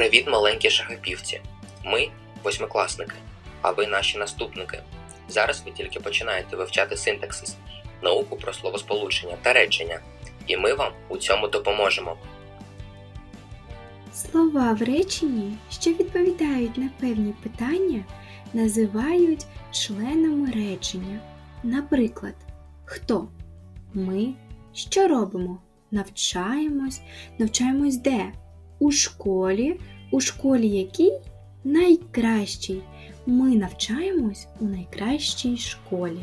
Привіт, маленькі шахопівці! Ми восьмикласники, а ви наші наступники. Зараз ви тільки починаєте вивчати синтаксис, науку про словосполучення та речення, і ми вам у цьому допоможемо. Слова в реченні, що відповідають на певні питання, називають членами речення. Наприклад, хто? Ми що робимо? Навчаємось. Навчаємось де? У школі. У школі якій? Найкращій. Ми навчаємось у найкращій школі.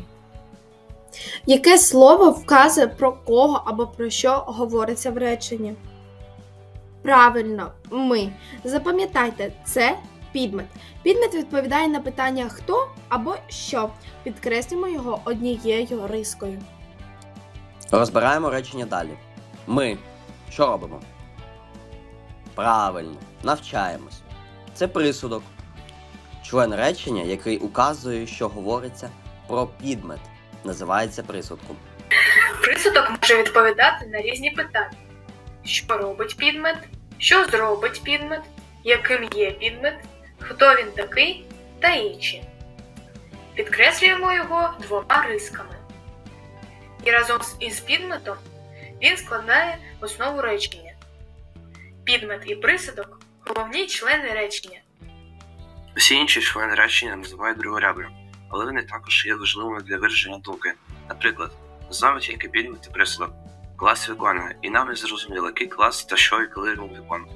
Яке слово вказує про кого або про що говориться в реченні? Правильно, ми. Запам'ятайте, це підмет. Підмет відповідає на питання хто або що. Підкреслюємо його однією рискою. Розбираємо речення далі. Ми що робимо? Правильно, навчаємось. Це присудок. Член речення, який указує, що говориться про підмет, називається присудком. Присудок може відповідати на різні питання: що робить підмет, що зробить підмет, яким є підмет, хто він такий та інші. Підкреслюємо його двома рисками. І разом із підметом він складає основу речення. Підмет і присудок головні члени речення. Усі інші члени речення називають другорядними, але вони також є важливими для вираження думки. Наприклад, з нами тільки підмет і присудок. Клас виконує, і нам не зрозуміло, який клас та що і коли він виконує.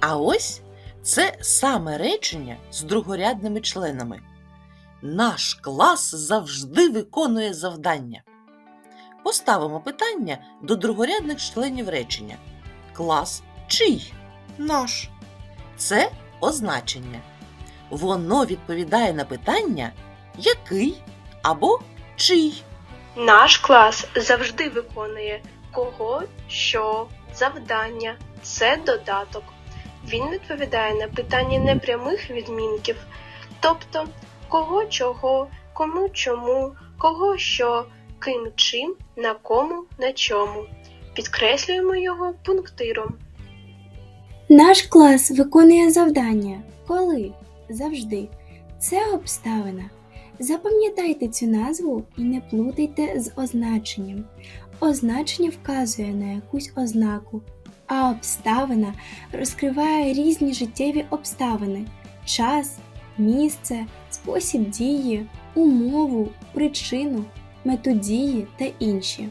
А ось це саме речення з другорядними членами. Наш клас завжди виконує завдання. Поставимо питання до другорядних членів речення. Клас чий? Наш. Це означення. Воно відповідає на питання який або чий. Наш клас завжди виконує кого, що, завдання. Це додаток. Він відповідає на питання непрямих відмінків, тобто кого чого, кому чому, кого що, ким чим, на кому, на чому. Підкреслюємо його пунктиром. Наш клас виконує завдання. Коли? Завжди. Це обставина. Запам'ятайте цю назву і не плутайте з означенням. Означення вказує на якусь ознаку, а обставина розкриває різні життєві обставини: час, місце, спосіб дії, умову, причину, методії та інші.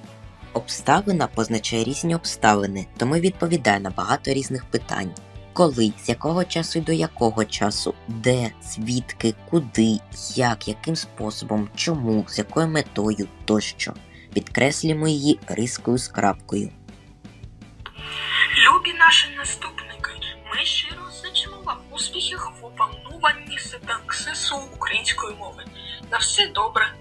Обставина позначає різні обставини, тому відповідає на багато різних питань. Коли, з якого часу і до якого часу, де, звідки, куди, як, яким способом, чому, з якою метою тощо. Підкреслюємо її рискою з крапкою. Любі наші наступники, ми щиро зичимо вам успіхів в опануванні синтаксису української мови. На все добре,